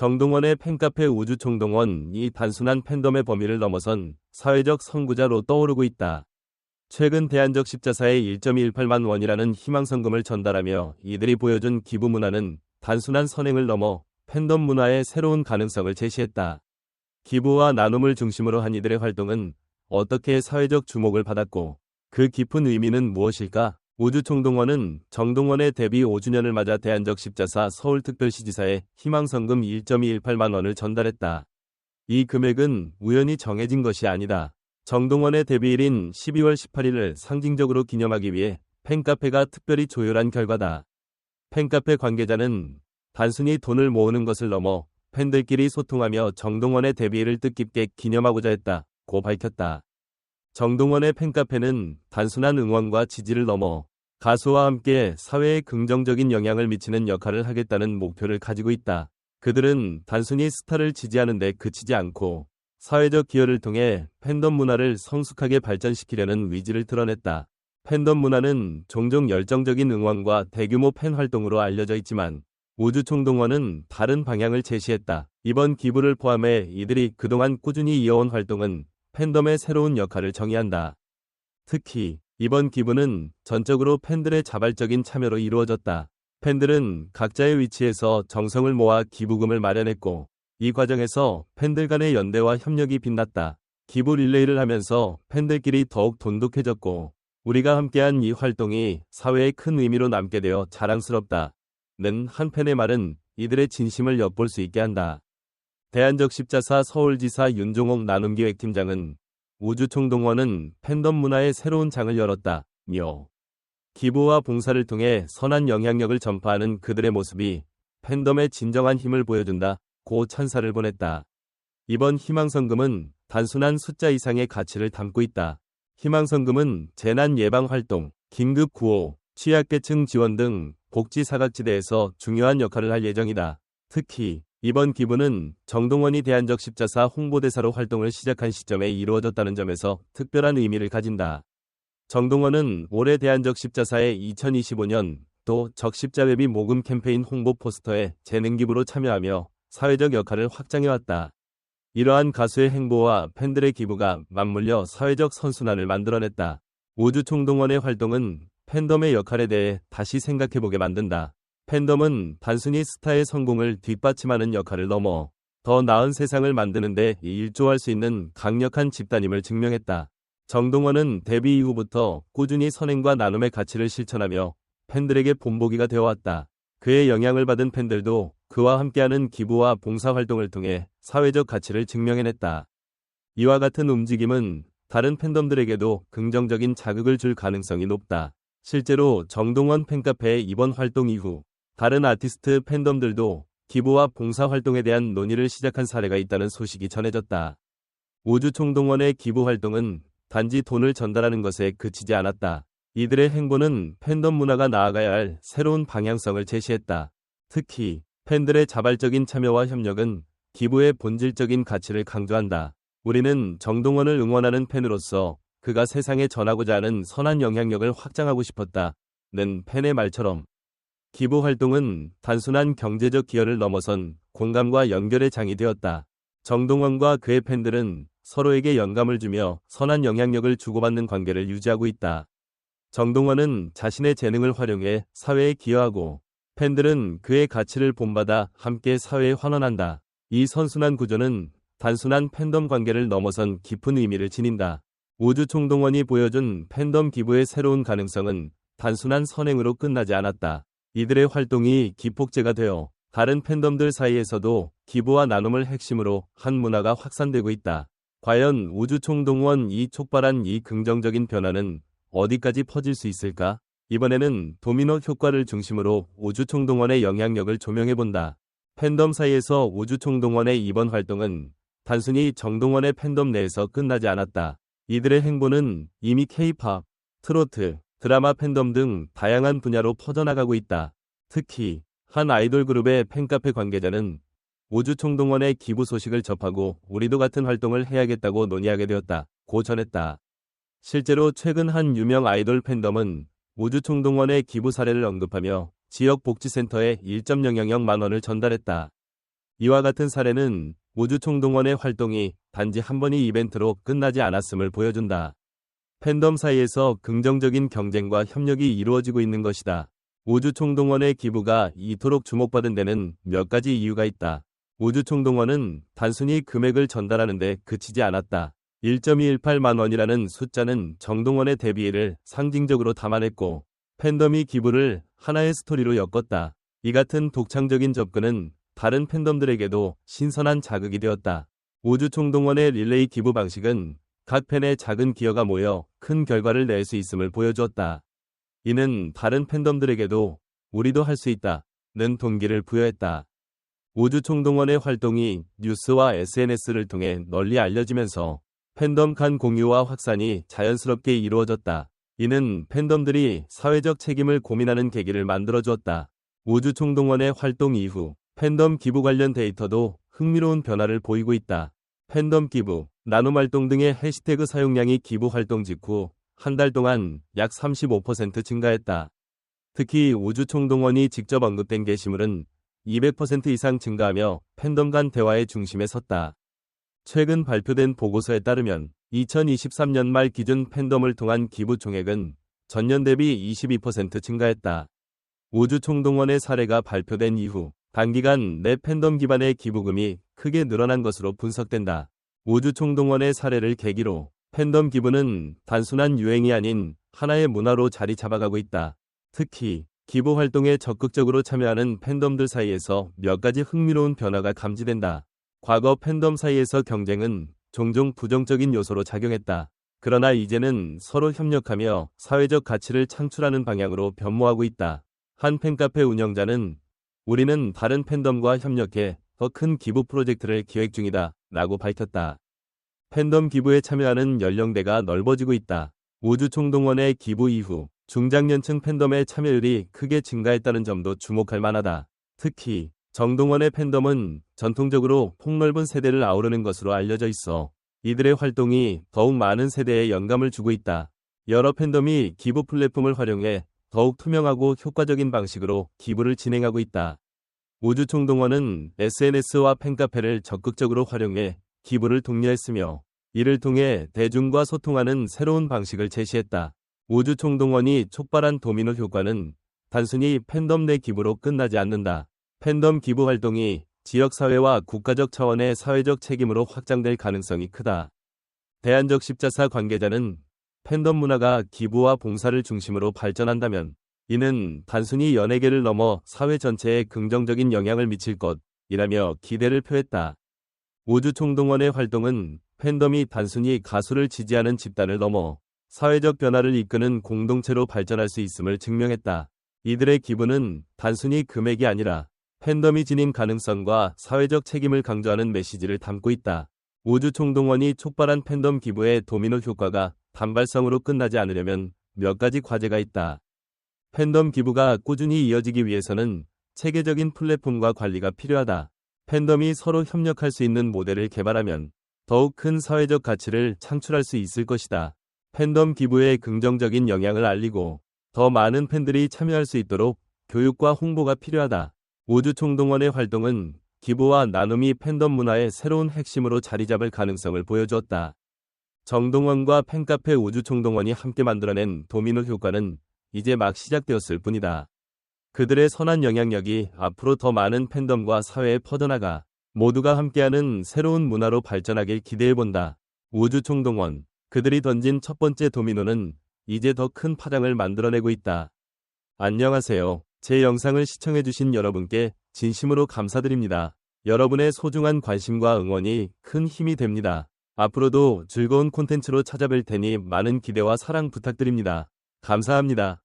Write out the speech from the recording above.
정동원의 팬카페 우주총동원이 단순한 팬덤의 범위를 넘어선 사회적 선구자로 떠오르고 있다. 최근 대한적 십자사에 1.18만 원이라는 희망성금을 전달하며 이들이 보여준 기부 문화는 단순한 선행을 넘어 팬덤 문화의 새로운 가능성을 제시했다. 기부와 나눔을 중심으로 한 이들의 활동은 어떻게 사회적 주목을 받았고 그 깊은 의미는 무엇일까? 우주총동원은 정동원의 데뷔 5주년을 맞아 대한적 십자사 서울특별시지사에 희망성금 1.218만 원을 전달했다. 이 금액은 우연히 정해진 것이 아니다. 정동원의 데뷔일인 12월 18일을 상징적으로 기념하기 위해 팬카페가 특별히 조율한 결과다. 팬카페 관계자는 단순히 돈을 모으는 것을 넘어 팬들끼리 소통하며 정동원의 데뷔를 뜻깊게 기념하고자 했다 고 밝혔다. 정동원의 팬카페는 단순한 응원과 지지를 넘어 가수와 함께 사회에 긍정적인 영향을 미치는 역할을 하겠다는 목표를 가지고 있다. 그들은 단순히 스타를 지지하는 데 그치지 않고 사회적 기여를 통해 팬덤 문화를 성숙하게 발전시키려는 의지를 드러냈다. 팬덤 문화는 종종 열정적인 응원과 대규모 팬 활동으로 알려져 있지만 우주총동원은 다른 방향을 제시했다. 이번 기부를 포함해 이들이 그동안 꾸준히 이어온 활동은 팬덤의 새로운 역할을 정의한다. 특히 이번 기부는 전적으로 팬들의 자발적인 참여로 이루어졌다. 팬들은 각자의 위치에서 정성을 모아 기부금을 마련했고 이 과정에서 팬들 간의 연대와 협력이 빛났다. 기부 릴레이를 하면서 팬들끼리 더욱 돈독해졌고 우리가 함께한 이 활동이 사회에 큰 의미로 남게 되어 자랑스럽다. 는 한 팬의 말은 이들의 진심을 엿볼 수 있게 한다. 대한적 십자사 서울지사 윤종옥 나눔기획팀장은 우주총동원은 팬덤 문화의 새로운 장을 열었다. 며 기부와 봉사를 통해 선한 영향력을 전파하는 그들의 모습이 팬덤의 진정한 힘을 보여준다. 고 찬사를 보냈다. 이번 희망성금은 단순한 숫자 이상의 가치를 담고 있다. 희망성금은 재난 예방 활동, 긴급 구호, 취약계층 지원 등 복지 사각지대에서 중요한 역할을 할 예정이다. 특히 이번 기부는 정동원이 대한적 십자사 홍보대사로 활동을 시작한 시점에 이루어졌다는 점에서 특별한 의미를 가진다. 정동원은 올해 대한적 십자사의 2025년 또 적십자회비 모금 캠페인 홍보 포스터에 재능 기부로 참여하며 사회적 역할을 확장해왔다. 이러한 가수의 행보와 팬들의 기부가 맞물려 사회적 선순환을 만들어냈다. 우주총동원의 활동은 팬덤의 역할에 대해 다시 생각해보게 만든다. 팬덤은 단순히 스타의 성공을 뒷받침하는 역할을 넘어 더 나은 세상을 만드는데 일조할 수 있는 강력한 집단임을 증명했다. 정동원은 데뷔 이후부터 꾸준히 선행과 나눔의 가치를 실천하며 팬들에게 본보기가 되어왔다. 그의 영향을 받은 팬들도 그와 함께하는 기부와 봉사활동을 통해 사회적 가치를 증명해냈다. 이와 같은 움직임은 다른 팬덤들에게도 긍정적인 자극을 줄 가능성이 높다. 실제로 정동원 팬카페의 이번 활동 이후 다른 아티스트 팬덤들도 기부와 봉사활동에 대한 논의를 시작한 사례가 있다는 소식이 전해졌다. 우주총동원의 기부 활동은 단지 돈을 전달하는 것에 그치지 않았다. 이들의 행보는 팬덤 문화가 나아가야 할 새로운 방향성을 제시했다. 특히 팬들의 자발적인 참여와 협력은 기부의 본질적인 가치를 강조한다. 우리는 정동원을 응원하는 팬으로서 그가 세상에 전하고자 하는 선한 영향력을 확장하고 싶었다. 는 팬의 말처럼 기부 활동은 단순한 경제적 기여를 넘어선 공감과 연결의 장이 되었다. 정동원과 그의 팬들은 서로에게 영감을 주며 선한 영향력을 주고받는 관계를 유지하고 있다. 정동원은 자신의 재능을 활용해 사회에 기여하고 팬들은 그의 가치를 본받아 함께 사회에 환원한다. 이 선순환 구조는 단순한 팬덤 관계를 넘어선 깊은 의미를 지닌다. 우주총동원이 보여준 팬덤 기부의 새로운 가능성은 단순한 선행으로 끝나지 않았다. 이들의 활동이 기폭제가 되어 다른 팬덤들 사이에서도 기부와 나눔을 핵심으로 한 문화가 확산되고 있다. 과연 우주총동원 이 촉발한 이 긍정적인 변화는 어디까지 퍼질 수 있을까? 이번에는 도미노 효과를 중심으로 우주총동원의 영향력을 조명해본다. 팬덤 사이에서 우주총동원의 이번 활동은 단순히 정동원의 팬덤 내에서 끝나지 않았다. 이들의 행보는 이미 케이팝, 트로트, 드라마 팬덤 등 다양한 분야로 퍼져나가고 있다. 특히 한 아이돌 그룹의 팬카페 관계자는 우주 총동원의 기부 소식을 접하고 우리도 같은 활동을 해야겠다고 논의하게 되었다. 고 전했다. 실제로 최근 한 유명 아이돌 팬덤은 우주 총동원의 기부 사례를 언급하며 지역 복지센터에 1.000만 원을 전달했다. 이와 같은 사례는 우주 총동원의 활동이 단지 한 번의 이벤트로 끝나지 않았음을 보여준다. 팬덤 사이에서 긍정적인 경쟁과 협력이 이루어지고 있는 것이다. 우주총동원의 기부가 이토록 주목받은 데는 몇 가지 이유가 있다. 우주총동원은 단순히 금액을 전달하는 데 그치지 않았다. 1.218만 원이라는 숫자는 정동원의 데뷔를 상징적으로 담아냈고 팬덤이 기부를 하나의 스토리로 엮었다. 이 같은 독창적인 접근은 다른 팬덤들에게도 신선한 자극이 되었다. 우주총동원의 릴레이 기부 방식은 각 팬의 작은 기여가 모여 큰 결과를 낼 수 있음을 보여주었다. 이는 다른 팬덤들에게도 우리도 할 수 있다 는 동기를 부여했다. 우주총동원의 활동이 뉴스와 SNS를 통해 널리 알려지면서 팬덤 간 공유와 확산이 자연스럽게 이루어졌다. 이는 팬덤들이 사회적 책임을 고민하는 계기를 만들어 주었다. 우주총동원의 활동 이후 팬덤 기부 관련 데이터도 흥미로운 변화를 보이고 있다. 팬덤 기부, 나눔 활동 등의 해시태그 사용량이 기부 활동 직후 한 달 동안 약 35% 증가했다. 특히 우주총동원이 직접 언급된 게시물은 200% 이상 증가하며 팬덤 간 대화의 중심에 섰다. 최근 발표된 보고서에 따르면 2023년 말 기준 팬덤을 통한 기부 총액은 전년 대비 22% 증가했다. 우주총동원의 사례가 발표된 이후 단기간 내 팬덤 기반의 기부금이 크게 늘어난 것으로 분석된다. 우주 총동원의 사례를 계기로 팬덤 기부는 단순한 유행이 아닌 하나의 문화로 자리 잡아가고 있다. 특히 기부 활동에 적극적으로 참여하는 팬덤들 사이에서 몇 가지 흥미로운 변화가 감지된다. 과거 팬덤 사이에서 경쟁은 종종 부정적인 요소로 작용했다. 그러나 이제는 서로 협력하며 사회적 가치를 창출하는 방향으로 변모하고 있다. 한 팬카페 운영자는 우리는 다른 팬덤과 협력해 더 큰 기부 프로젝트를 기획 중이다. 라고 밝혔다. 팬덤 기부에 참여하는 연령대가 넓어지고 있다. 우주총동원의 기부 이후 중장년층 팬덤의 참여율이 크게 증가했다는 점도 주목할 만하다. 특히 정동원의 팬덤은 전통적으로 폭넓은 세대를 아우르는 것으로 알려져 있어 이들의 활동이 더욱 많은 세대에 영감을 주고 있다. 여러 팬덤이 기부 플랫폼을 활용해 더욱 투명하고 효과적인 방식으로 기부를 진행하고 있다. 우주총동원은 SNS와 팬카페를 적극적으로 활용해 기부를 독려했으며 이를 통해 대중과 소통하는 새로운 방식을 제시했다. 우주총동원이 촉발한 도미노 효과는 단순히 팬덤 내 기부로 끝나지 않는다. 팬덤 기부 활동이 지역사회와 국가적 차원의 사회적 책임으로 확장될 가능성이 크다. 대안적 십자사 관계자는 팬덤 문화가 기부와 봉사를 중심으로 발전한다면 이는 단순히 연예계를 넘어 사회 전체에 긍정적인 영향을 미칠 것이라며 기대를 표했다. 우주총동원의 활동은 팬덤이 단순히 가수를 지지하는 집단을 넘어 사회적 변화를 이끄는 공동체로 발전할 수 있음을 증명했다. 이들의 기부는 단순히 금액이 아니라 팬덤이 지닌 가능성과 사회적 책임을 강조하는 메시지를 담고 있다. 우주총동원이 촉발한 팬덤 기부의 도미노 효과가 단발성으로 끝나지 않으려면 몇 가지 과제가 있다. 팬덤 기부가 꾸준히 이어지기 위해서는 체계적인 플랫폼과 관리가 필요하다. 팬덤이 서로 협력할 수 있는 모델을 개발하면 더욱 큰 사회적 가치를 창출할 수 있을 것이다. 팬덤 기부의 긍정적인 영향을 알리고 더 많은 팬들이 참여할 수 있도록 교육과 홍보가 필요하다. 우주총동원의 활동은 기부와 나눔이 팬덤 문화의 새로운 핵심으로 자리 잡을 가능성을 보여주었다. 정동원과 팬카페 우주총동원이 함께 만들어낸 도미노 효과는 이제 막 시작되었을 뿐이다. 그들의 선한 영향력이 앞으로 더 많은 팬덤과 사회에 퍼져나가 모두가 함께하는 새로운 문화로 발전하길 기대해본다. 우주총동원, 그들이 던진 첫 번째 도미노는 이제 더 큰 파장을 만들어내고 있다. 안녕하세요. 제 영상을 시청해주신 여러분께 진심으로 감사드립니다. 여러분의 소중한 관심과 응원이 큰 힘이 됩니다. 앞으로도 즐거운 콘텐츠로 찾아뵐 테니 많은 기대와 사랑 부탁드립니다. 감사합니다.